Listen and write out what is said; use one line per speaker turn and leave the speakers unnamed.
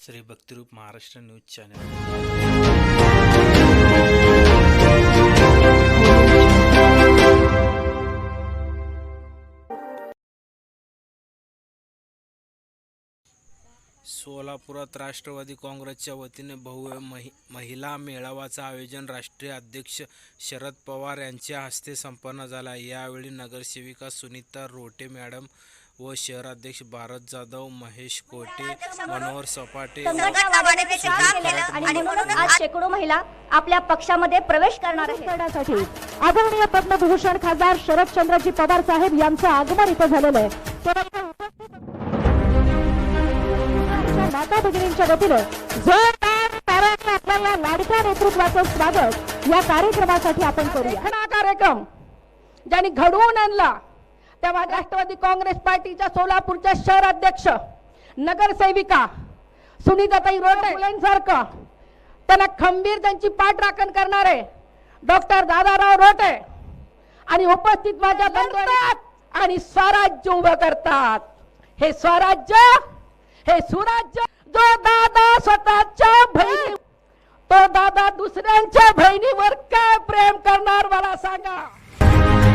Shri Bhaktirup Maharashtra news channel. सोलापुरात राष्ट्रवादी काँग्रेसच्या वतीने बहु महि महिला मेळाव्याचं आयोजन राष्ट्रीय अध्यक्ष शरद पवार यांच्या हस्ते संपन्न झाला. यावेळी नगरसेविका सुनीता रोटे मॅडम व शहराध्यक्ष भारत जाधव महेश कोटे मनोहर सपाटे
संघटना वाढवण्याचे काम केलं आणि म्हणून आज शेकडो महिला आपल्या पक्षामध्ये प्रवेश करणार आहेत.
करण्यासाठी आदरणीय पद्मविभूषण खासदार शरदचंद्रजी पवार साहेब यांचं आगमन इथं झालेलं आहे. माता भगिनींच्या वतीनं जोरदार ताराने आपल्या या लाडक्या नेतृत्वाचं स्वागत या कार्यक्रमासाठी आपण करूया.
हा कार्यक्रम ज्यांनी घडवून आणला तेव्हा राष्ट्रवादी काँग्रेस पार्टीच्या सोलापूरच्या शहर अध्यक्ष नगरसेविका सुनीताताई रोटे मुलांसारखं त्यांना खंबीर त्यांची पाठराखण करणारे डॉक्टर दादाराव रोटे आणि उपस्थित माझ्या बंधुरात आणि स्वराज्य उभं करतात. हे स्वराज्य हे सुराज्य जो दादा स्वतःच्या बहिणी तो दादा दुसऱ्यांच्या बहिणीवर काय प्रेम करणार मला सांगा.